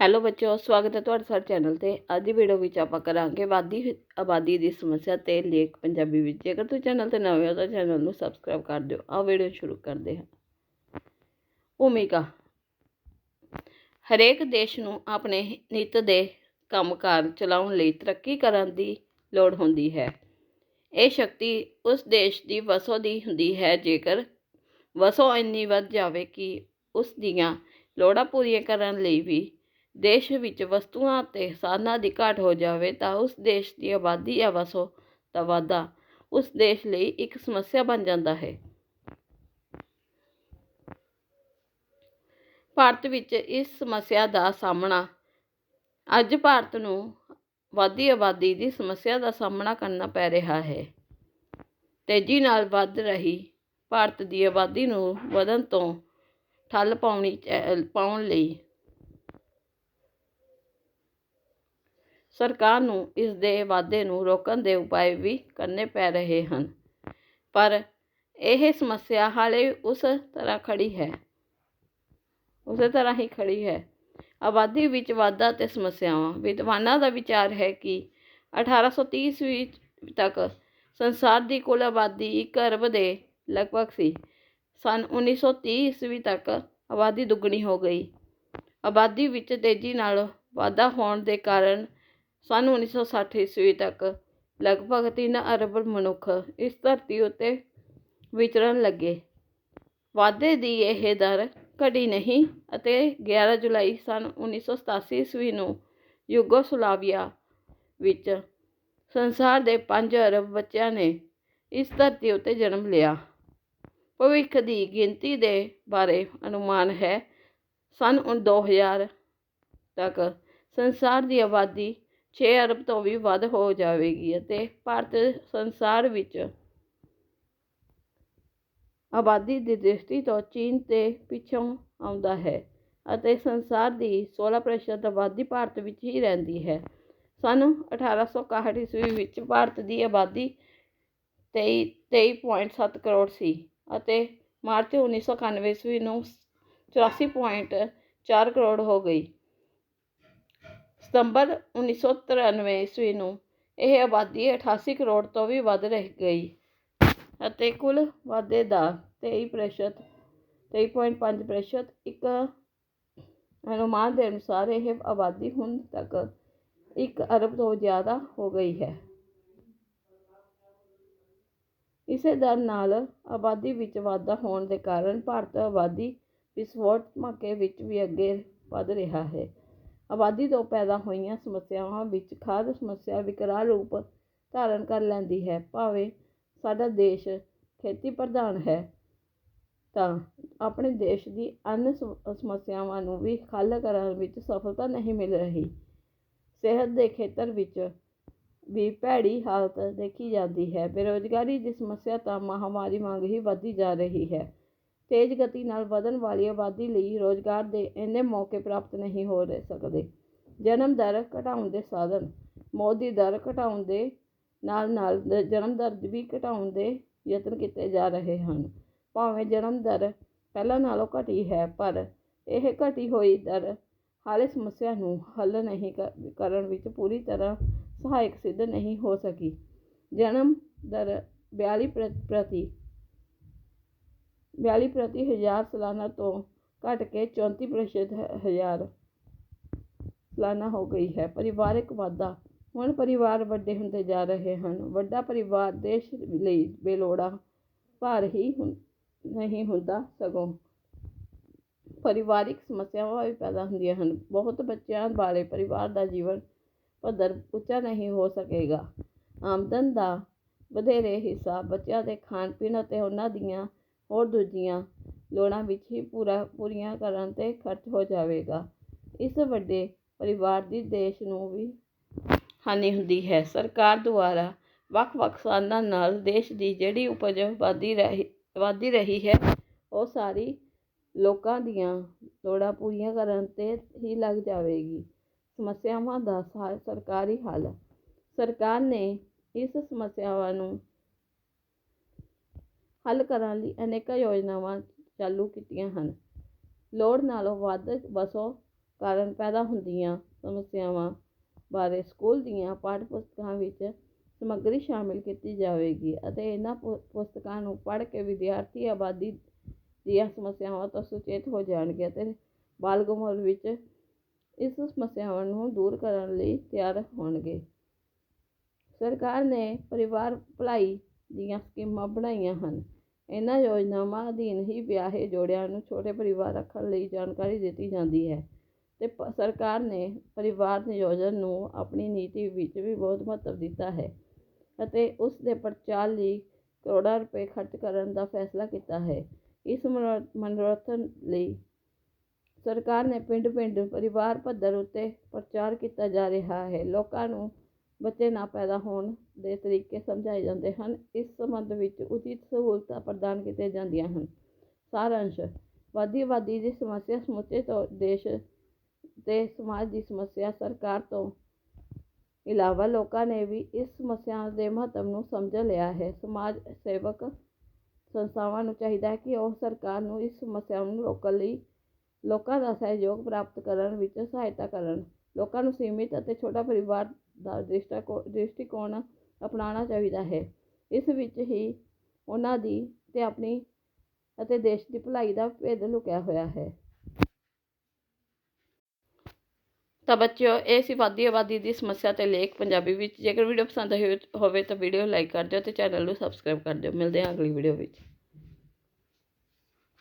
Hello ਬੱਚਿਓ, ਸਵਾਗਤ ਹੈ ਤੁਹਾਡਾ ਸਾਡੇ ਚੈਨਲ ਤੇ। ਅੱਜ ਦੀ ਵੀਡੀਓ ਵਿੱਚ ਆਪਾਂ ਕਰਾਂਗੇ ਵਾਦੀ ਆਬਾਦੀ ਦੀ ਸਮੱਸਿਆ ਤੇ ਲੇਖ ਪੰਜਾਬੀ ਵਿੱਚ। ਜੇਕਰ ਤੁਸੀਂ ਚੈਨਲ ਤੇ ਨਵੇਂ ਹੋ ਤਾਂ ਚੈਨਲ ਨੂੰ ਸਬਸਕ੍ਰਾਈਬ ਕਰ ਦਿਓ। ਆਓ ਵੀਡੀਓ ਸ਼ੁਰੂ ਕਰਦੇ ਹਾਂ। ਭੂਮਿਕਾ। ਹਰੇਕ ਦੇਸ਼ ਨੂੰ ਆਪਣੇ ਨਿੱਤ ਦੇ ਕੰਮਕਾਰ ਚਲਾਉਣ ਲਈ ਤਰੱਕੀ ਕਰਨ ਦੀ ਲੋੜ ਹੁੰਦੀ ਹੈ। ਇਹ ਸ਼ਕਤੀ ਉਸ ਦੇਸ਼ ਦੀ ਵਸੋਂ ਦੀ ਹੁੰਦੀ ਹੈ। ਜੇਕਰ ਵਸੋਂ ਇੰਨੀ ਵੱਧ ਜਾਵੇ ਕਿ ਉਸ ਦੀਆਂ ਲੋੜਾਂ ਪੂਰੀਆਂ ਕਰਨ ਲਈ ਵੀ ਦੇਸ਼ ਵਿੱਚ ਵਸਤੂਆਂ ਅਤੇ ਸਾਧਨਾਂ ਦੀ ਘਾਟ ਹੋ ਜਾਵੇ ਤਾਂ ਉਸ ਦੇਸ਼ ਦੀ ਆਬਾਦੀ ਜਾਂ ਵਸੋਂ ਦਾ ਵਾਧਾ। ਉਸ ਦੇਸ਼ ਲਈ ਇੱਕ ਸਮੱਸਿਆ ਬਣ ਜਾਂਦਾ ਹੈ। ਭਾਰਤ ਵਿੱਚ ਇਸ ਸਮੱਸਿਆ ਦਾ ਸਾਹਮਣਾ ਅੱਜ ਭਾਰਤ ਨੂੰ ਵਧਦੀ ਆਬਾਦੀ ਦੀ ਸਮੱਸਿਆ ਦਾ ਸਾਹਮਣਾ ਕਰਨਾ ਪੈ ਰਿਹਾ ਹੈ। ਤੇਜ਼ੀ ਨਾਲ ਵੱਧ ਰਹੀ ਭਾਰਤ ਦੀ ਆਬਾਦੀ ਨੂੰ ਵਧਣ ਤੋਂ ਠੱਲ ਪਾਉਣੀ ਪਾਉਣ ਲਈ ਸਰਕਾਰ ਨੂੰ ਇਸ ਦੇ ਵਾਧੇ ਨੂੰ ਰੋਕਣ ਦੇ ਉਪਾਅ ਵੀ ਕਰਨੇ ਪੈ ਰਹੇ ਹਨ। ਪਰ ਇਹ ਸਮੱਸਿਆ ਹਾਲੇ ਉਸ ਤਰ੍ਹਾਂ ਖੜੀ ਹੈ। ਉਸੇ ਤਰ੍ਹਾਂ ਹੀ ਖੜੀ ਹੈ। ਆਬਾਦੀ ਵਿੱਚ ਵਾਧਾ ਤੇ ਸਮੱਸਿਆਵਾਂ। ਵਿਦਵਾਨਾਂ ਦਾ ਵਿਚਾਰ ਹੈ ਕਿ 1830 ਈਸਵੀ ਤੱਕ ਸੰਸਾਰ ਦੀ ਕੁੱਲ ਆਬਾਦੀ 1 ਅਰਬ ਦੇ ਲਗਭਗ ਸੀ। ਸਨ 1930 ਈਸਵੀ ਤੱਕ ਆਬਾਦੀ ਦੁੱਗਣੀ ਹੋ ਗਈ। ਆਬਾਦੀ ਵਿੱਚ ਤੇਜ਼ੀ ਨਾਲ ਵਾਧਾ ਹੋਣ ਦੇ ਕਾਰਨ ਸੰਨ ਉੱਨੀ ਸੌ ਸੱਠ ਈਸਵੀ ਤੱਕ ਲਗਭਗ ਤਿੰਨ ਅਰਬ ਮਨੁੱਖ ਇਸ ਧਰਤੀ ਉੱਤੇ ਵਿਚਰਨ ਲੱਗੇ। ਵਾਧੇ ਦੀ ਇਹ ਦਰ ਘਟੀ ਨਹੀਂ ਅਤੇ 11 ਜੁਲਾਈ ਸੰਨ ਉੱਨੀ ਸੌ ਸਤਾਸੀ ਈਸਵੀ ਨੂੰ ਯੂਗੋਸਲਾਵੀਆ ਵਿੱਚ ਸੰਸਾਰ ਦੇ ਪੰਜ ਅਰਬ ਬੱਚਿਆਂ ਨੇ ਇਸ ਧਰਤੀ ਉੱਤੇ ਜਨਮ ਲਿਆ। ਭਵਿੱਖ ਦੀ ਗਿਣਤੀ ਦੇ ਬਾਰੇ ਅਨੁਮਾਨ ਹੈ, ਸੰਨ ਦੋ ਹਜ਼ਾਰ ਤੱਕ ਸੰਸਾਰ ਦੀ ਆਬਾਦੀ ਛੇ ਅਰਬ ਤੋਂ ਵੀ ਵੱਧ ਹੋ ਜਾਵੇਗੀ ਅਤੇ ਭਾਰਤ ਸੰਸਾਰ ਵਿੱਚ ਆਬਾਦੀ ਦੀ ਦ੍ਰਿਸ਼ਟੀ ਤੋਂ ਚੀਨ ਤੇ ਪਿੱਛੋਂ ਆਉਂਦਾ ਹੈ ਅਤੇ ਸੰਸਾਰ ਦੀ 16% ਆਬਾਦੀ ਭਾਰਤ ਵਿੱਚ ਹੀ ਰਹਿੰਦੀ ਹੈ। ਸਨ 1861 ਈਸਵੀ ਵਿੱਚ ਭਾਰਤ ਦੀ ਆਬਾਦੀ 23 23.7 ਕਰੋੜ ਸੀ ਅਤੇ ਮਾਰਚ 1991 ਈਸਵੀ ਨੂੰ 84.4 ਕਰੋੜ ਹੋ ਗਈ। ਸਤੰਬਰ 1993 ਈਸਵੀ ਨੂੰ ਇਹ ਆਬਾਦੀ 88 ਕਰੋੜ ਤੋਂ ਵੀ ਵੱਧ ਰਹਿ ਗਈ ਅਤੇ ਕੁੱਲ ਵਾਧੇ ਦਾ 23% 23.5% ਇੱਕ ਅਨੁਮਾਨ ਦੇ ਅਨੁਸਾਰ ਇਹ ਆਬਾਦੀ ਹੁਣ ਤੱਕ 1 ਅਰਬ ਤੋਂ ਜ਼ਿਆਦਾ ਹੋ ਗਈ ਹੈ। ਇਸੇ ਦਰ ਨਾਲ ਆਬਾਦੀ ਵਿੱਚ ਵਾਧਾ ਹੋਣ ਦੇ ਕਾਰਨ ਭਾਰਤ ਆਬਾਦੀ ਵਿਸਫੋਟ ਧਮਾਕੇ ਵਿੱਚ ਵੀ ਅੱਗੇ ਵੱਧ ਰਿਹਾ ਹੈ। ਆਬਾਦੀ ਤੋਂ ਪੈਦਾ ਹੋਈਆਂ ਸਮੱਸਿਆਵਾਂ ਵਿੱਚ ਖਾਦ ਸਮੱਸਿਆ ਵਿਕਰਾਲ ਰੂਪ ਧਾਰਨ ਕਰ ਲੈਂਦੀ ਹੈ। ਭਾਵੇਂ ਸਾਡਾ ਦੇਸ਼ ਖੇਤੀ ਪ੍ਰਧਾਨ ਹੈ, ਤਾਂ ਆਪਣੇ ਦੇਸ਼ ਦੀ ਅਨ ਸਮੱਸਿਆਵਾਂ ਨੂੰ ਵੀ ਹੱਲ ਕਰਨ ਵਿੱਚ ਸਫਲਤਾ ਨਹੀਂ ਮਿਲ ਰਹੀ। ਸਿਹਤ ਦੇ ਖੇਤਰ ਵਿੱਚ ਵੀ ਭੈੜੀ ਹਾਲਤ ਦੇਖੀ ਜਾਂਦੀ ਹੈ। ਬੇਰੁਜ਼ਗਾਰੀ ਦੀ ਸਮੱਸਿਆ ਤਾਂ ਮਹਾਂਮਾਰੀ ਵਾਂਗ ਹੀ ਵਧਦੀ ਜਾ ਰਹੀ ਹੈ। ਤੇਜ਼ ਗਤੀ ਨਾਲ ਵਧਣ ਵਾਲੀ ਆਬਾਦੀ ਲਈ ਰੁਜ਼ਗਾਰ ਦੇ ਇੰਨੇ ਮੌਕੇ ਪ੍ਰਾਪਤ ਨਹੀਂ ਹੋ ਰਹੇ ਸਕਦੇ। ਜਨਮ ਦਰ ਘਟਾਉਣ ਦੇ ਸਾਧਨ, ਮੌਤ ਦੀ ਦਰ ਘਟਾਉਣ ਦੇ ਨਾਲ ਨਾਲ ਜਨਮ ਦਰ ਵੀ ਘਟਾਉਣ ਦੇ ਯਤਨ ਕੀਤੇ ਜਾ ਰਹੇ ਹਨ। ਭਾਵੇਂ ਜਨਮ ਦਰ ਪਹਿਲਾਂ ਨਾਲੋਂ ਘਟੀ ਹੈ, ਪਰ ਇਹ ਘਟੀ ਹੋਈ ਦਰ ਹਾਲੇ ਸਮੱਸਿਆ ਨੂੰ ਹੱਲ ਨਹੀਂ ਕਰਨ ਵਿੱਚ ਪੂਰੀ ਤਰ੍ਹਾਂ ਸਹਾਇਕ ਸਿੱਧ ਨਹੀਂ ਹੋ ਸਕੀ। ਜਨਮ ਦਰ 42 ਪ੍ਰਤੀ 42 ਪ੍ਰਤੀ ਹਜ਼ਾਰ ਸਾਲਾਨਾ ਤੋਂ ਘਟ ਕੇ 34 ਪ੍ਰਤੀਸ਼ਤ ਹਜ਼ਾਰ ਸਾਲਾਨਾ ਹੋ ਗਈ ਹੈ ਪਰਿਵਾਰਕ ਵਾਧਾ ਹੁਣ ਪਰਿਵਾਰ ਵੱਡੇ ਹੁੰਦੇ ਜਾ ਰਹੇ ਹਨ ਵੱਡਾ ਪਰਿਵਾਰ ਦੇਸ਼ ਲਈ ਬੇਲੋੜਾ ਭਾਰ ਹੀ ਨਹੀਂ ਹੁੰਦਾ ਸਗੋਂ ਪਰਿਵਾਰਿਕ ਸਮੱਸਿਆਵਾਂ ਵੀ ਪੈਦਾ ਹੁੰਦੀਆਂ ਹਨ ਬਹੁਤ ਬੱਚਿਆਂ ਵਾਲੇ ਪਰਿਵਾਰ ਦਾ ਜੀਵਨ ਪੱਧਰ ਉੱਚਾ ਨਹੀਂ ਹੋ ਸਕੇਗਾ ਆਮਦਨ ਦਾ ਵਧੇਰੇ ਹਿੱਸਾ ਬੱਚਿਆਂ ਦੇ ਖਾਣ ਪੀਣ ਅਤੇ ਉਹਨਾਂ ਦੀਆਂ ਹੋਰ ਦੂਜੀਆਂ ਲੋੜਾਂ ਵਿੱਚ ਹੀ ਪੂਰਾ, ਪੂਰੀਆਂ ਕਰਨ 'ਤੇ ਖਰਚ ਹੋ ਜਾਵੇਗਾ। ਇਸ ਵੱਡੇ ਪਰਿਵਾਰ ਦੀ ਦੇਸ਼ ਨੂੰ ਵੀ ਹਾਨੀ ਹੁੰਦੀ ਹੈ। ਸਰਕਾਰ ਦੁਆਰਾ ਵੱਖ-ਵੱਖ ਸਾਧਨਾਂ ਨਾਲ ਦੇਸ਼ ਦੀ ਜਿਹੜੀ ਉਪਜ ਵੱਧਦੀ ਰਹੀ ਵੱਧਦੀ ਰਹੀ ਹੈ, ਉਹ ਸਾਰੀ ਲੋਕਾਂ ਦੀਆਂ ਲੋੜਾਂ ਪੂਰੀਆਂ ਕਰਨ 'ਤੇ ਹੀ ਲੱਗ ਜਾਵੇਗੀ। ਸਮੱਸਿਆਵਾਂ ਦਾ ਸਰਕਾਰੀ ਹੱਲ। ਸਰਕਾਰ ਨੇ ਇਸ ਸਮੱਸਿਆਵਾਂ ਨੂੰ ਹੱਲ ਕਰਨ ਲਈ ਅਨੇਕਾਂ ਯੋਜਨਾਵਾਂ ਚਾਲੂ ਕੀਤੀਆਂ ਹਨ। ਲੋੜ ਨਾਲੋਂ ਵੱਧ ਵਸੋਂ ਕਾਰਨ ਪੈਦਾ ਹੁੰਦੀਆਂ ਸਮੱਸਿਆਵਾਂ ਬਾਰੇ ਸਕੂਲ ਦੀਆਂ ਪਾਠ ਪੁਸਤਕਾਂ ਵਿੱਚ ਸਮੱਗਰੀ ਸ਼ਾਮਿਲ ਕੀਤੀ ਜਾਵੇਗੀ ਅਤੇ ਇਹਨਾਂ ਪੁ- ਪੁਸਤਕਾਂ ਨੂੰ ਪੜ੍ਹ ਕੇ ਵਿਦਿਆਰਥੀ ਆਬਾਦੀ ਦੀਆਂ ਸਮੱਸਿਆਵਾਂ ਤੋਂ ਸੁਚੇਤ ਹੋ ਜਾਣਗੇ ਅਤੇ ਬਾਲਗ ਉਮਰ ਵਿੱਚ ਇਸ ਸਮੱਸਿਆਵਾਂ ਨੂੰ ਦੂਰ ਕਰਨ ਲਈ ਤਿਆਰ ਹੋਣਗੇ। ਸਰਕਾਰ ਨੇ ਪਰਿਵਾਰ ਭਲਾਈ ਦੀਆਂ ਸਕੀਮਾਂ ਬਣਾਈਆਂ ਹਨ। ਇਹਨਾਂ ਯੋਜਨਾਵਾਂ ਅਧੀਨ ਹੀ ਵਿਆਹੇ ਜੋੜਿਆਂ ਨੂੰ ਛੋਟੇ ਪਰਿਵਾਰ ਰੱਖਣ ਲਈ ਜਾਣਕਾਰੀ ਦਿੱਤੀ ਜਾਂਦੀ ਹੈ ਅਤੇ ਪ- ਸਰਕਾਰ ਨੇ ਪਰਿਵਾਰ ਨਿਯੋਜਨ ਨੂੰ ਆਪਣੀ ਨੀਤੀ ਵਿੱਚ ਵੀ ਬਹੁਤ ਮਹੱਤਵ ਦਿੱਤਾ ਹੈ ਅਤੇ ਉਸ ਦੇ ਪ੍ਰਚਾਰ ਲਈ ਕਰੋੜਾਂ ਰੁਪਏ ਖਰਚ ਕਰਨ ਦਾ ਫੈਸਲਾ ਕੀਤਾ ਹੈ। ਇਸ ਮਨੋ- ਮਨੋਰਥਨ ਲਈ ਸਰਕਾਰ ਨੇ ਪਿੰਡ-ਪਿੰਡ ਪਰਿਵਾਰ ਪੱਧਰ ਉੱਤੇ ਪ੍ਰਚਾਰ ਕੀਤਾ ਜਾ ਰਿਹਾ ਹੈ। ਲੋਕਾਂ ਨੂੰ ਬੱਚੇ ਨਾ ਪੈਦਾ ਹੋਣ ਦੇ ਤਰੀਕੇ ਸਮਝਾਏ ਜਾਂਦੇ ਹਨ। ਇਸ ਸੰਬੰਧ ਵਿੱਚ ਉਚਿਤ ਸਹੂਲਤਾਂ ਪ੍ਰਦਾਨ ਕੀਤੀਆਂ ਜਾਂਦੀਆਂ ਹਨ। ਸਾਰ ਸਾਰਾਂਸ਼, ਵਾਦੀ ਆਬਾਦੀ ਦੀ ਸਮੱਸਿਆ ਸਮੁੱਚੇ ਤੌਰ ਦੇਸ਼ ਤੇ ਸਮਾਜ ਦੀ ਸਮੱਸਿਆ ਸਰਕਾਰ ਤੋਂ ਇਲਾਵਾ ਲੋਕਾਂ ਨੇ ਵੀ ਇਸ ਸਮੱਸਿਆ ਦੇ ਮਹੱਤਵ ਨੂੰ ਸਮਝ ਲਿਆ ਹੈ। ਸਮਾਜ ਸੇਵਕ ਸੰਸਥਾਵਾਂ ਨੂੰ ਚਾਹੀਦਾ ਹੈ ਕਿ ਉਹ ਸਰਕਾਰ ਨੂੰ ਇਸ ਸਮੱਸਿਆ ਨੂੰ ਰੋਕਣ ਲਈ ਲੋਕਾਂ ਦਾ ਸਹਿਯੋਗ ਪ੍ਰਾਪਤ ਕਰਨ ਵਿੱਚ ਸਹਾਇਤਾ ਕਰਨ। ਲੋਕਾਂ ਨੂੰ ਸੀਮਿਤ ਅਤੇ ਛੋਟਾ ਪਰਿਵਾਰ ਦਾ ਦ੍ਰਿਸ਼ਟਾਕੋ ਦ੍ਰਿਸ਼ਟੀਕੋਣ ਅਪਣਾਉਣਾ ਚਾਹੀਦਾ ਹੈ। ਇਸ ਵਿੱਚ ਹੀ ਉਹਨਾਂ ਦੀ ਅਤੇ ਆਪਣੀ ਅਤੇ ਦੇਸ਼ ਦੀ ਭਲਾਈ ਦਾ ਭੇਦ ਲੁਕਿਆ ਹੋਇਆ ਹੈ। ਤਾਂ ਬੱਚਿਓ, ਇਹ ਸੀ ਵਾਦੀ ਆਬਾਦੀ ਦੀ ਸਮੱਸਿਆ ਤੇ ਲੇਖ ਪੰਜਾਬੀ ਵਿੱਚ। ਜੇਕਰ ਵੀਡੀਓ ਪਸੰਦ ਆਈ ਹੋਵੇ ਤਾਂ ਵੀਡੀਓ ਲਾਈਕ ਕਰ ਦਿਓ ਤੇ ਚੈਨਲ ਨੂੰ ਸਬਸਕ੍ਰਾਈਬ ਕਰ ਦਿਓ। ਮਿਲਦੇ ਹਾਂ ਅਗਲੀ ਵੀਡੀਓ ਵਿੱਚ।